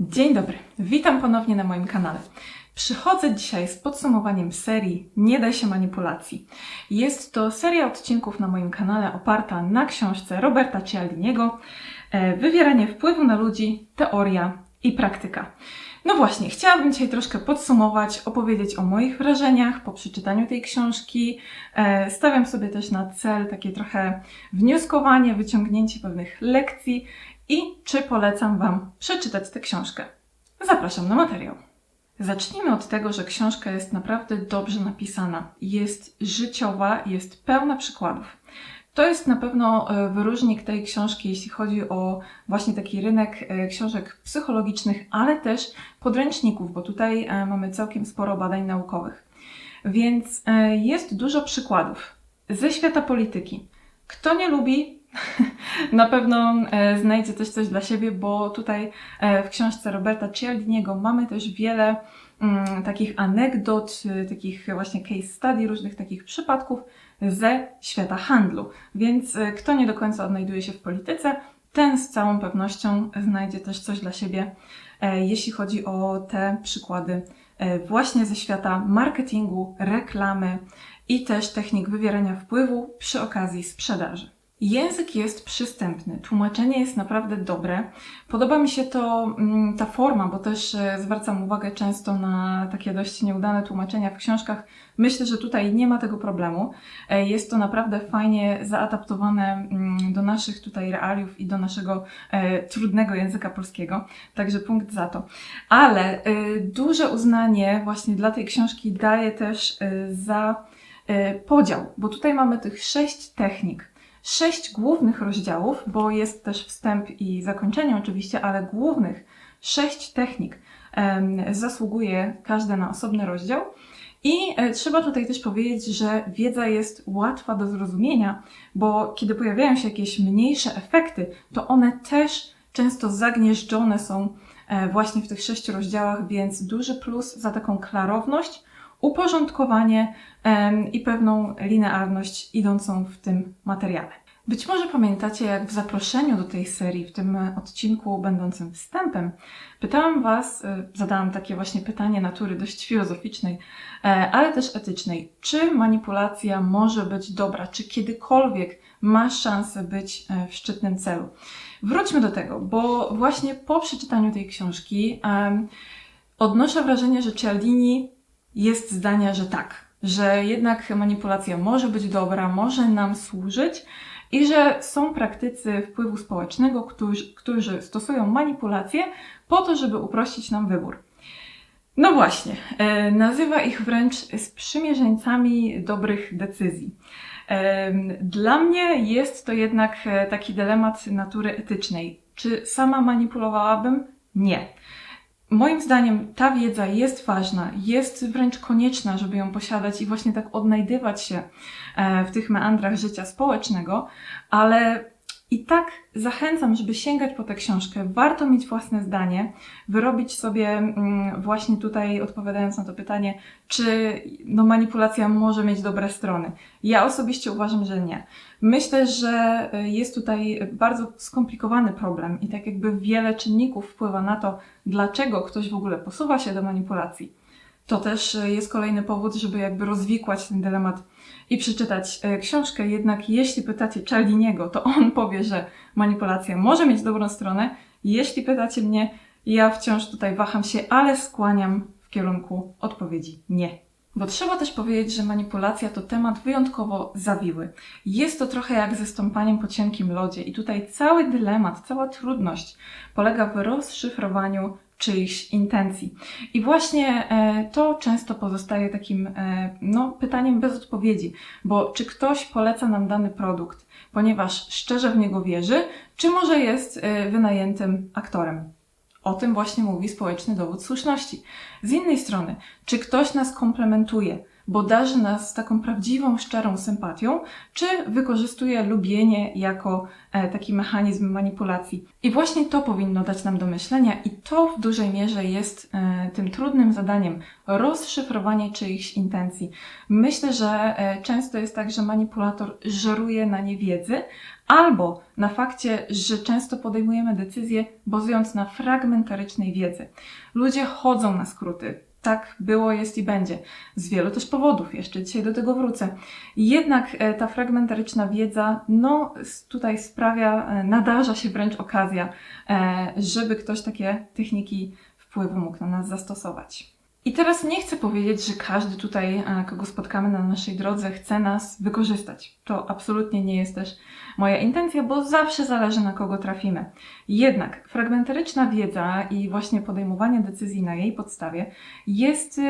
Dzień dobry, witam ponownie na moim kanale. Przychodzę dzisiaj z podsumowaniem serii Nie daj się manipulacji. Jest to seria odcinków na moim kanale oparta na książce Roberta Cialdiniego e, Wywieranie wpływu na ludzi, teoria i praktyka. No właśnie, chciałabym dzisiaj troszkę podsumować, opowiedzieć o moich wrażeniach po przeczytaniu tej książki. E, Stawiam sobie też na cel takie trochę wnioskowanie, wyciągnięcie pewnych lekcji i czy polecam Wam przeczytać tę książkę. Zapraszam na materiał. Zacznijmy od tego, że książka jest naprawdę dobrze napisana. Jest życiowa, jest pełna przykładów. To jest na pewno e, wyróżnik tej książki, jeśli chodzi o właśnie taki rynek e, książek psychologicznych, ale też podręczników, bo tutaj e, mamy całkiem sporo badań naukowych. Więc jest dużo przykładów ze świata polityki. Kto nie lubi, na pewno e, znajdzie też coś dla siebie, bo tutaj e, w książce Roberta Cialdiniego mamy też wiele mm, takich anegdot, e, takich właśnie case study, różnych takich przypadków ze świata handlu. Więc kto nie do końca odnajduje się w polityce, ten z całą pewnością znajdzie też coś dla siebie, jeśli chodzi o te przykłady właśnie ze świata marketingu, reklamy i też technik wywierania wpływu przy okazji sprzedaży. Język jest przystępny, tłumaczenie jest naprawdę dobre. Podoba mi się to, mm, ta forma, bo też e, zwracam uwagę często na takie dość nieudane tłumaczenia w książkach. Myślę, że tutaj nie ma tego problemu. E, Jest to naprawdę fajnie zaadaptowane mm, do naszych tutaj realiów i do naszego e, trudnego języka polskiego. Także punkt za to. Ale duże uznanie właśnie dla tej książki daję też za podział, bo tutaj mamy tych sześć technik sześć głównych rozdziałów, bo jest też wstęp i zakończenie oczywiście, ale głównych sześć technik zasługuje każde na osobny rozdział. I e, trzeba tutaj też powiedzieć, że wiedza jest łatwa do zrozumienia, bo kiedy pojawiają się jakieś mniejsze efekty, to one też często zagnieżdżone są e, właśnie w tych sześciu rozdziałach, więc duży plus za taką klarowność, uporządkowanie i pewną linearność idącą w tym materiale. Być może pamiętacie, jak w zaproszeniu do tej serii, w tym odcinku będącym wstępem, pytałam Was, y, zadałam takie właśnie pytanie natury dość filozoficznej, e, ale też etycznej. Czy manipulacja może być dobra? Czy kiedykolwiek ma szansę być e, w szczytnym celu? Wróćmy do tego, bo właśnie po przeczytaniu tej książki odnoszę wrażenie, że Cialdini jest zdania, że tak, że jednak manipulacja może być dobra, może nam służyć i że są praktycy wpływu społecznego, którzy, którzy stosują manipulację po to, żeby uprościć nam wybór. No właśnie, e, nazywa ich wręcz sprzymierzeńcami dobrych decyzji. E, Dla mnie jest to jednak e, taki dylemat natury etycznej. Czy sama manipulowałabym? Nie. Moim zdaniem ta wiedza jest ważna, jest wręcz konieczna, żeby ją posiadać i właśnie tak odnajdywać się e, w tych meandrach życia społecznego, ale i tak zachęcam, żeby sięgać po tę książkę. Warto mieć własne zdanie, wyrobić sobie mm, właśnie tutaj, odpowiadając na to pytanie, czy no, manipulacja może mieć dobre strony. Ja osobiście uważam, że nie. Myślę, że y, jest tutaj bardzo skomplikowany problem i tak jakby wiele czynników wpływa na to, dlaczego ktoś w ogóle posuwa się do manipulacji. To też y, jest kolejny powód, żeby jakby rozwikłać ten dylemat i przeczytać e, książkę. Jednak jeśli pytacie Cialdiniego, to on powie, że manipulacja może mieć dobrą stronę. Jeśli pytacie mnie, ja wciąż tutaj waham się, ale skłaniam w kierunku odpowiedzi nie. Bo trzeba też powiedzieć, że manipulacja to temat wyjątkowo zawiły. Jest to trochę jak ze stąpaniem po cienkim lodzie, i tutaj cały dylemat, cała trudność polega w rozszyfrowaniu czyichś intencji. I właśnie e, to często pozostaje takim e, no, pytaniem bez odpowiedzi, bo czy ktoś poleca nam dany produkt, ponieważ szczerze w niego wierzy, czy może jest e, wynajętym aktorem? O tym właśnie mówi społeczny dowód słuszności. Z innej strony, czy ktoś nas komplementuje, bo darzy nas taką prawdziwą, szczerą sympatią, czy wykorzystuje lubienie jako e, taki mechanizm manipulacji. I właśnie to powinno dać nam do myślenia, i to w dużej mierze jest e, tym trudnym zadaniem rozszyfrowanie czyichś intencji. Myślę, że e, często jest tak, że manipulator żeruje na niewiedzy, albo na fakcie, że często podejmujemy decyzje bazując na fragmentarycznej wiedzy. Ludzie chodzą na skróty. Tak było, jest i będzie. Z wielu też powodów, jeszcze dzisiaj do tego wrócę. Jednak e, ta fragmentaryczna wiedza, no tutaj sprawia, e, nadarza się wręcz okazja, e, żeby ktoś takie techniki wpływu mógł na nas zastosować. I teraz nie chcę powiedzieć, że każdy tutaj, e, kogo spotkamy na naszej drodze, chce nas wykorzystać. To absolutnie nie jest też moja intencja, bo zawsze zależy na kogo trafimy. Jednak fragmentaryczna wiedza i właśnie podejmowanie decyzji na jej podstawie jest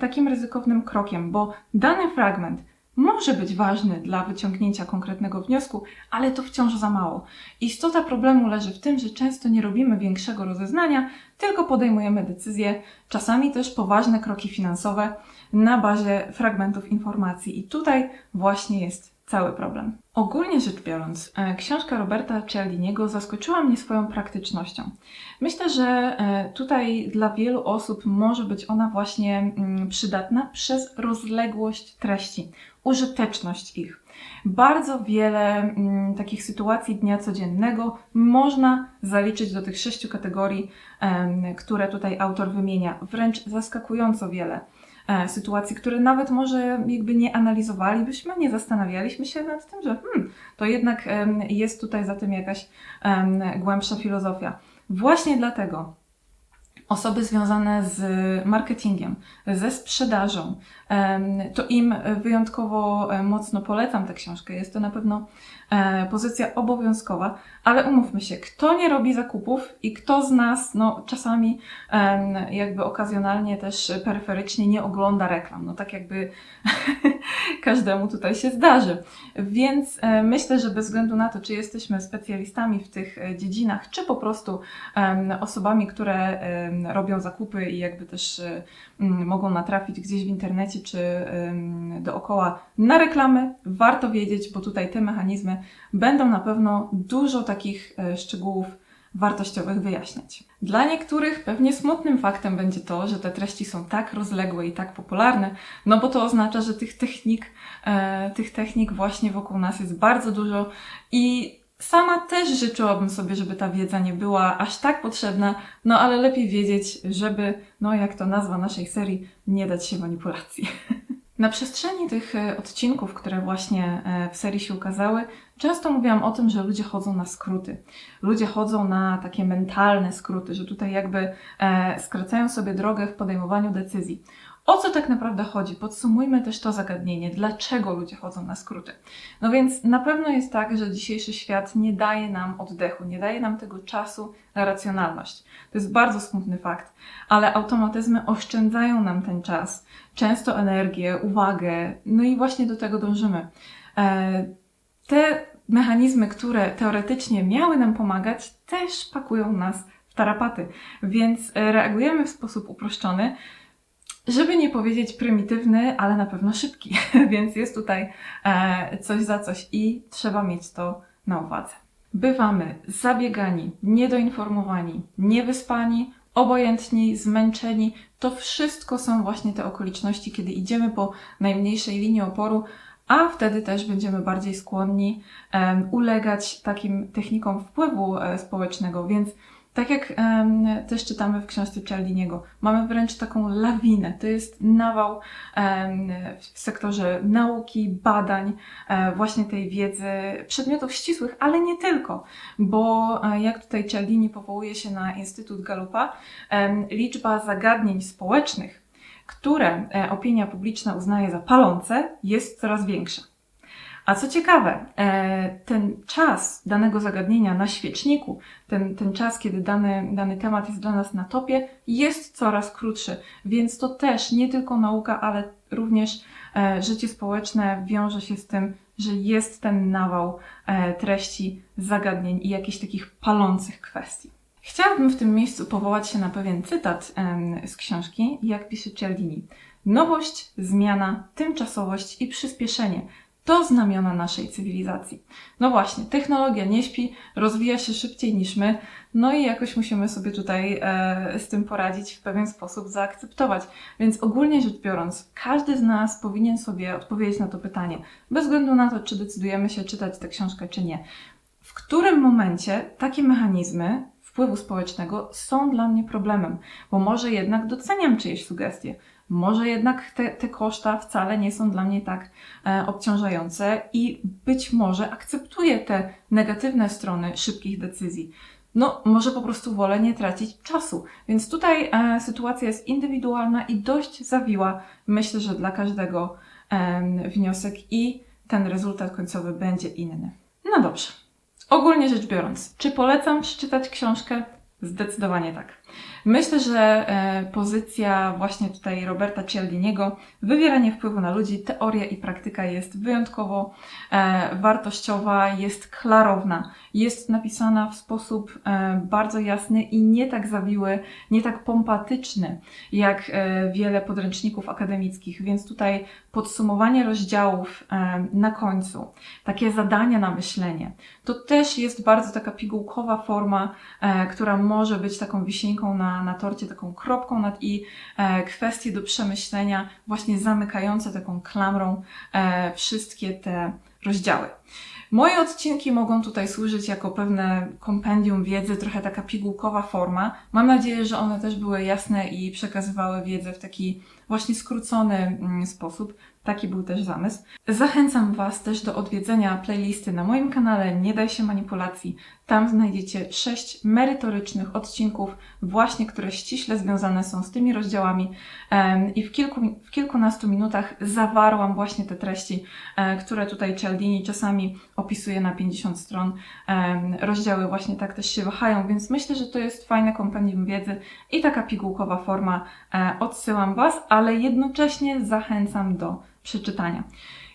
takim ryzykownym krokiem, bo dany fragment może być ważny dla wyciągnięcia konkretnego wniosku, ale to wciąż za mało. Istota problemu leży w tym, że często nie robimy większego rozeznania, tylko podejmujemy decyzje, czasami też poważne kroki finansowe na bazie fragmentów informacji. I tutaj właśnie jest cały problem. Ogólnie rzecz biorąc, e, książka Roberta Cialdiniego zaskoczyła mnie swoją praktycznością. Myślę, że e, tutaj dla wielu osób może być ona właśnie mm, przydatna przez rozległość treści, użyteczność ich. Bardzo wiele mm, takich sytuacji dnia codziennego można zaliczyć do tych sześciu kategorii, które tutaj autor wymienia. Wręcz zaskakująco wiele sytuacji, które nawet może jakby nie analizowalibyśmy, nie zastanawialiśmy się nad tym, że hmm, to jednak jest tutaj za tym jakaś głębsza filozofia. Właśnie dlatego osoby związane z marketingiem, ze sprzedażą, to im wyjątkowo e, mocno polecam tę książkę. Jest to na pewno e, pozycja obowiązkowa, ale umówmy się, kto nie robi zakupów i kto z nas, no czasami jakby okazjonalnie też peryferycznie nie ogląda reklam, no tak jakby każdemu tutaj się zdarzy. Więc e, myślę, że bez względu na to, czy jesteśmy specjalistami w tych e, dziedzinach, czy po prostu osobami, które robią zakupy i jakby też e, mogą natrafić gdzieś w internecie czy dookoła na reklamy, warto wiedzieć, bo tutaj te mechanizmy będą na pewno dużo takich e, szczegółów wartościowych wyjaśniać. Dla niektórych pewnie smutnym faktem będzie to, że te treści są tak rozległe i tak popularne, no bo to oznacza, że tych technik, e, tych technik właśnie wokół nas jest bardzo dużo i sama też życzyłabym sobie, żeby ta wiedza nie była aż tak potrzebna, no ale lepiej wiedzieć, żeby, no jak to nazwa naszej serii, nie dać się manipulacji. Na przestrzeni tych e, odcinków, które właśnie e, w serii się ukazały, często mówiłam o tym, że ludzie chodzą na skróty. Ludzie chodzą na takie mentalne skróty, że tutaj jakby e, skracają sobie drogę w podejmowaniu decyzji. O co tak naprawdę chodzi? Podsumujmy też to zagadnienie. Dlaczego ludzie chodzą na skróty? No więc na pewno jest tak, że dzisiejszy świat nie daje nam oddechu, nie daje nam tego czasu na racjonalność. To jest bardzo smutny fakt, ale automatyzmy oszczędzają nam ten czas, często energię, uwagę, no i właśnie do tego dążymy. E, te mechanizmy, które teoretycznie miały nam pomagać, też pakują nas w tarapaty, więc reagujemy w sposób uproszczony, żeby nie powiedzieć prymitywny, ale na pewno szybki, więc jest tutaj e, coś za coś i trzeba mieć to na uwadze. Bywamy zabiegani, niedoinformowani, niewyspani, obojętni, zmęczeni. To wszystko są właśnie te okoliczności, kiedy idziemy po najmniejszej linii oporu, a wtedy też będziemy bardziej skłonni ulegać takim technikom wpływu e, społecznego, więc tak jak em, też czytamy w książce Cialdiniego, mamy wręcz taką lawinę. To jest nawał em, w sektorze nauki, badań, e, właśnie tej wiedzy, przedmiotów ścisłych, ale nie tylko, bo e, jak tutaj Cialdini powołuje się na Instytut Galupa, liczba zagadnień społecznych, które e, opinia publiczna uznaje za palące, jest coraz większa. A co ciekawe, e, ten czas danego zagadnienia na świeczniku, ten, ten czas, kiedy dany, dany temat jest dla nas na topie, jest coraz krótszy. Więc to też nie tylko nauka, ale również e, życie społeczne wiąże się z tym, że jest ten nawał e, treści, zagadnień i jakichś takich palących kwestii. Chciałabym w tym miejscu powołać się na pewien cytat z książki, jak pisze Cialdini. Nowość, zmiana, tymczasowość i przyspieszenie to znamiona naszej cywilizacji. No właśnie, technologia nie śpi, rozwija się szybciej niż my, no i jakoś musimy sobie tutaj e, z tym poradzić, w pewien sposób zaakceptować. Więc ogólnie rzecz biorąc, każdy z nas powinien sobie odpowiedzieć na to pytanie, bez względu na to, czy decydujemy się czytać tę książkę, czy nie. W którym momencie takie mechanizmy wpływu społecznego są dla mnie problemem, bo może jednak doceniam czyjeś sugestie, może jednak te, te koszta wcale nie są dla mnie tak e, obciążające i być może akceptuję te negatywne strony szybkich decyzji. No, może po prostu wolę nie tracić czasu. Więc tutaj e, sytuacja jest indywidualna i dość zawiła. Myślę, że dla każdego e, wniosek i ten rezultat końcowy będzie inny. No dobrze. Ogólnie rzecz biorąc, czy polecam przeczytać książkę? Zdecydowanie tak. Myślę, że e, pozycja właśnie tutaj Roberta Cialdiniego, wywieranie wpływu na ludzi, teoria i praktyka jest wyjątkowo e, wartościowa, jest klarowna, jest napisana w sposób e, bardzo jasny i nie tak zawiły, nie tak pompatyczny jak wiele podręczników akademickich, więc tutaj podsumowanie rozdziałów na końcu, takie zadania na myślenie, to też jest bardzo taka pigułkowa forma, która może być taką wisienką na, na torcie, taką kropką nad i e, kwestie do przemyślenia, właśnie zamykające taką klamrą e, wszystkie te rozdziały. Moje odcinki mogą tutaj służyć jako pewne kompendium wiedzy, trochę taka pigułkowa forma. Mam nadzieję, że one też były jasne i przekazywały wiedzę w taki właśnie skrócony mm, sposób. Taki był też zamysł. Zachęcam Was też do odwiedzenia playlisty na moim kanale Nie daj się manipulacji. Tam znajdziecie sześć merytorycznych odcinków, właśnie które ściśle związane są z tymi rozdziałami. I w, kilku, w kilkunastu minutach zawarłam właśnie te treści, e, które tutaj Cialdini czasami opisuje na 50 stron. Rozdziały właśnie tak też się wahają, więc myślę, że to jest fajne kompendium wiedzy i taka pigułkowa forma. E, Odsyłam Was, ale jednocześnie zachęcam do przeczytania.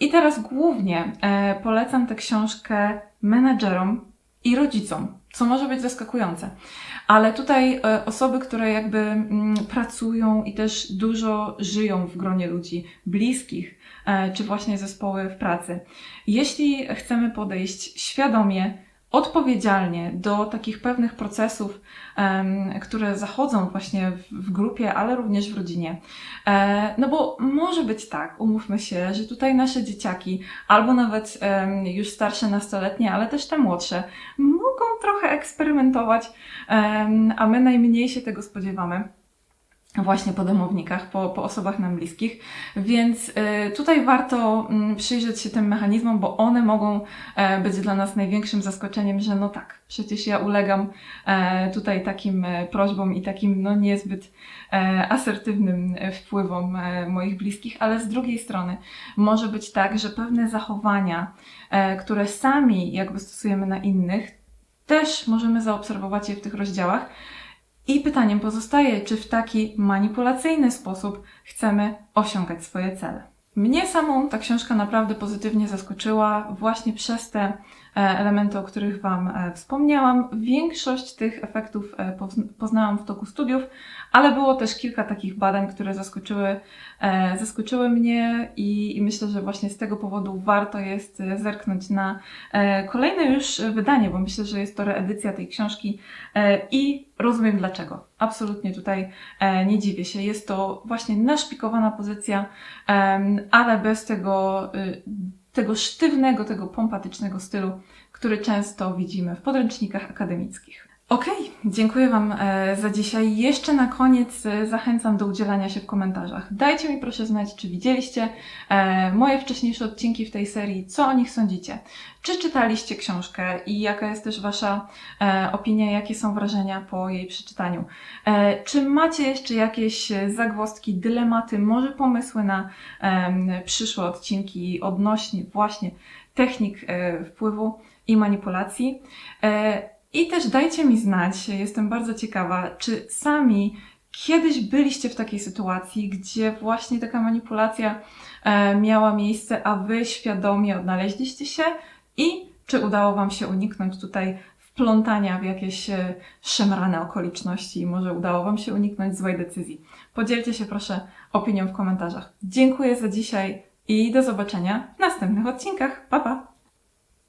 I teraz głównie e, polecam tę książkę menedżerom i rodzicom, co może być zaskakujące. Ale tutaj e, osoby, które jakby mm, pracują i też dużo żyją w gronie ludzi bliskich, e, czy właśnie zespoły w pracy. Jeśli chcemy podejść świadomie, odpowiedzialnie do takich pewnych procesów, które zachodzą właśnie w, grupie, ale również w rodzinie. E, no bo może być tak, umówmy się, że tutaj nasze dzieciaki, albo nawet już starsze nastoletnie, ale też te młodsze, mogą trochę eksperymentować, a my najmniej się tego spodziewamy właśnie po domownikach, po, po osobach nam bliskich. Więc y, tutaj warto mm, przyjrzeć się tym mechanizmom, bo one mogą e, być dla nas największym zaskoczeniem, że no tak, przecież ja ulegam e, tutaj takim e, prośbom i takim no niezbyt asertywnym wpływom moich bliskich, ale z drugiej strony może być tak, że pewne zachowania, które sami jakby stosujemy na innych, też możemy zaobserwować je w tych rozdziałach. I pytaniem pozostaje, czy w taki manipulacyjny sposób chcemy osiągać swoje cele. Mnie samą ta książka naprawdę pozytywnie zaskoczyła właśnie przez te elementy, o których Wam e, wspomniałam. Większość tych efektów e, pozn- poznałam w toku studiów, ale było też kilka takich badań, które zaskoczyły, e, zaskoczyły mnie i, i myślę, że właśnie z tego powodu warto jest e, zerknąć na e, kolejne już wydanie, bo myślę, że jest to reedycja tej książki e, i rozumiem dlaczego. Absolutnie tutaj e, nie dziwię się. Jest to właśnie naszpikowana pozycja, ale bez tego, y, tego sztywnego, tego pompatycznego stylu, który często widzimy w podręcznikach akademickich. Okej, dziękuję Wam e, za dzisiaj. Jeszcze na koniec e, zachęcam do udzielania się w komentarzach. Dajcie mi proszę znać, czy widzieliście e, moje wcześniejsze odcinki w tej serii, co o nich sądzicie. Czy czytaliście książkę i jaka jest też Wasza opinia, jakie są wrażenia po jej przeczytaniu? Czy macie jeszcze jakieś zagwozdki, dylematy, może pomysły na przyszłe odcinki odnośnie właśnie technik wpływu i manipulacji? I też dajcie mi znać, jestem bardzo ciekawa, czy sami kiedyś byliście w takiej sytuacji, gdzie właśnie taka manipulacja e, miała miejsce, a wy świadomie odnaleźliście się i czy udało wam się uniknąć tutaj wplątania w jakieś e, szemrane okoliczności i może udało Wam się uniknąć złej decyzji. Podzielcie się proszę opinią w komentarzach. Dziękuję za dzisiaj i do zobaczenia w następnych odcinkach. Pa, pa!